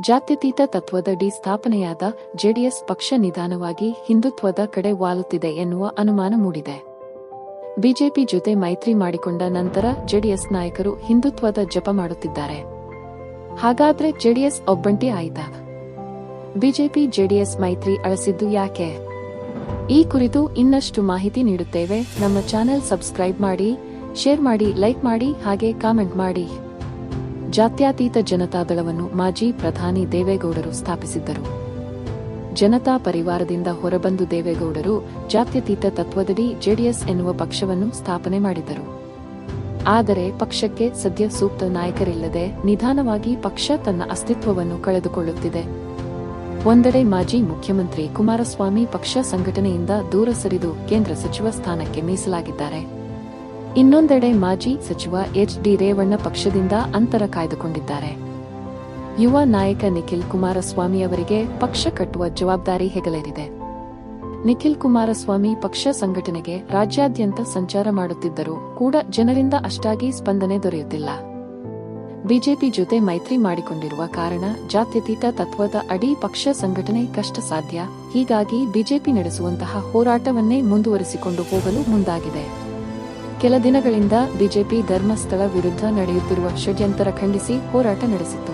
ಜಾತ್ಯತೀತ ತತ್ವದಡಿ ಸ್ಥಾಪನೆಯಾದ ಜೆಡಿಎಸ್ ಪಕ್ಷ ನಿಧಾನವಾಗಿ ಹಿಂದುತ್ವದ ಕಡೆ ವಾಲುತ್ತಿದೆ ಎನ್ನುವ ಅನುಮಾನ ಮೂಡಿದೆ. ಬಿಜೆಪಿ ಜೊತೆ ಮೈತ್ರಿ ಮಾಡಿಕೊಂಡ ನಂತರ ಜೆಡಿಎಸ್ ನಾಯಕರು ಹಿಂದುತ್ವದ ಜಪ ಮಾಡುತ್ತಿದ್ದಾರೆ. ಹಾಗಾದ್ರೆ ಜೆಡಿಎಸ್ ಒಬ್ಬಂಟಿ ಆಯಿತಾ ಬಿಜೆಪಿ ಜೆಡಿಎಸ್ ಮೈತ್ರಿ ಅಳಿಸಿದ್ದು ಯಾಕೆ? ಈ ಕುರಿತು ಇನ್ನಷ್ಟು ಮಾಹಿತಿ ನೀಡುತ್ತೇವೆ. ನಮ್ಮ ಚಾನೆಲ್ ಸಬ್ಸ್ಕ್ರೈಬ್ ಮಾಡಿ, ಶೇರ್ ಮಾಡಿ, ಲೈಕ್ ಮಾಡಿ, ಹಾಗೆ ಕಾಮೆಂಟ್ ಮಾಡಿ. ಜಾತ್ಯತೀತ ಜನತಾ ದಳವನ್ನು ಮಾಜಿ ಪ್ರಧಾನಿ ದೇವೇಗೌಡರು ಸ್ಥಾಪಿಸಿದ್ದರು. ಜನತಾ ಪರಿವಾರದಿಂದ ಹೊರಬಂದು ದೇವೇಗೌಡರು ಜಾತ್ಯತೀತ ತತ್ವದಡಿ ಜೆಡಿಎಸ್ ಎನ್ನುವ ಪಕ್ಷವನ್ನು ಸ್ಥಾಪನೆ ಮಾಡಿದರು ಆದರೆ ಪಕ್ಷಕ್ಕೆ ಸದ್ಯ ಸೂಕ್ತ ನಾಯಕರಿಲ್ಲದೆ ನಿಧಾನವಾಗಿ ಪಕ್ಷ ತನ್ನ ಅಸ್ತಿತ್ವವನ್ನು ಕಳೆದುಕೊಳ್ಳುತ್ತಿದೆ. ಒಂದೆಡೆ ಮಾಜಿ ಮುಖ್ಯಮಂತ್ರಿ ಕುಮಾರಸ್ವಾಮಿ ಪಕ್ಷ ಸಂಘಟನೆಯಿಂದ ದೂರ ಸರಿದು ಕೇಂದ್ರ ಸಚಿವ ಸ್ಥಾನಕ್ಕೆ ಮೀಸಲಾಗಿದ್ದಾರೆ. ಇನ್ನೊಂದೆಡೆ ಮಾಜಿ ಸಚಿವ ಎಚ್ ಡಿ ರೇವಣ್ಣ ಪಕ್ಷದಿಂದ ಅಂತರ ಕಾಯ್ದುಕೊಂಡಿದ್ದಾರೆ. ಯುವ ನಾಯಕ ನಿಖಿಲ್ ಕುಮಾರಸ್ವಾಮಿ ಅವರಿಗೆ ಪಕ್ಷ ಕಟ್ಟುವ ಜವಾಬ್ದಾರಿ ಹೆಗಲೇರಿದೆ. ನಿಖಿಲ್ ಕುಮಾರಸ್ವಾಮಿ ಪಕ್ಷ ಸಂಘಟನೆಗೆ ರಾಜ್ಯಾದ್ಯಂತ ಸಂಚಾರ ಮಾಡುತ್ತಿದ್ದರೂ ಕೂಡ ಜನರಿಂದ ಅಷ್ಟಾಗಿ ಸ್ಪಂದನೆ ದೊರೆಯುತ್ತಿಲ್ಲ. ಬಿಜೆಪಿ ಜೊತೆ ಮೈತ್ರಿ ಮಾಡಿಕೊಂಡಿರುವ ಕಾರಣ ಜಾತ್ಯತೀತ ತತ್ವದ ಅಡಿ ಪಕ್ಷ ಸಂಘಟನೆ ಕಷ್ಟ ಸಾಧ್ಯ, ಹೀಗಾಗಿ ಬಿಜೆಪಿ ನಡೆಸುವಂತಹ ಹೋರಾಟವನ್ನೇ ಮುಂದುವರಿಸಿಕೊಂಡು ಹೋಗಲು ಮುಂದಾಗಿದೆ. ಕೆಲ ದಿನಗಳಿಂದ ಬಿಜೆಪಿ ಧರ್ಮಸ್ಥಳ ವಿರುದ್ಧ ನಡೆಯುತ್ತಿರುವ ಷಡ್ಯಂತರ ಖಂಡಿಸಿ ಹೋರಾಟ ನಡೆಸಿತ್ತು.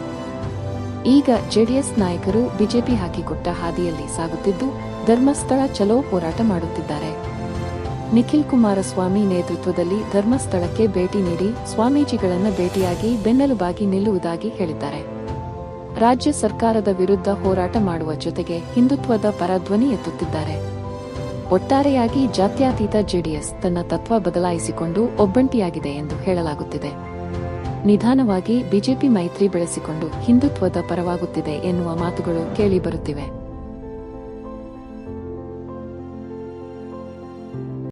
ಈಗ ಜೆಡಿಎಸ್ ನಾಯಕರು ಬಿಜೆಪಿ ಹಾಕಿಕೊಟ್ಟ ಹಾದಿಯಲ್ಲಿ ಸಾಗುತ್ತಿದ್ದು, ಧರ್ಮಸ್ಥಳ ಚಲೋ ಹೋರಾಟ ಮಾಡುತ್ತಿದ್ದಾರೆ. ನಿಖಿಲ್ ಕುಮಾರಸ್ವಾಮಿ ನೇತೃತ್ವದಲ್ಲಿ ಧರ್ಮಸ್ಥಳಕ್ಕೆ ಭೇಟಿ ನೀಡಿ ಸ್ವಾಮೀಜಿಗಳನ್ನು ಭೇಟಿಯಾಗಿ ಬೆನ್ನೆಲುಬಾಗಿ ನಿಲ್ಲುವುದಾಗಿ ಹೇಳಿದ್ದಾರೆ. ರಾಜ್ಯ ಸರ್ಕಾರದ ವಿರುದ್ಧ ಹೋರಾಟ ಮಾಡುವ ಜೊತೆಗೆ ಹಿಂದುತ್ವದ ಪರ ಧ್ವನಿ ಎತ್ತುತ್ತಿದ್ದಾರೆ. ಒಟ್ಟಾರೆಯಾಗಿ ಜಾತ್ಯತೀತ ಜೆಡಿಎಸ್ ತನ್ನ ತತ್ವ ಬದಲಾಯಿಸಿಕೊಂಡು ಒಬ್ಬಂಟಿಯಾಗಿದೆ ಎಂದು ಹೇಳಲಾಗುತ್ತಿದೆ. ನಿಧಾನವಾಗಿ ಬಿಜೆಪಿ ಮೈತ್ರಿ ಬೆಳೆಸಿಕೊಂಡು ಹಿಂದುತ್ವದ ಪರವಾಗುತ್ತಿದೆ ಎನ್ನುವ ಮಾತುಗಳು ಕೇಳಿಬರುತ್ತಿವೆ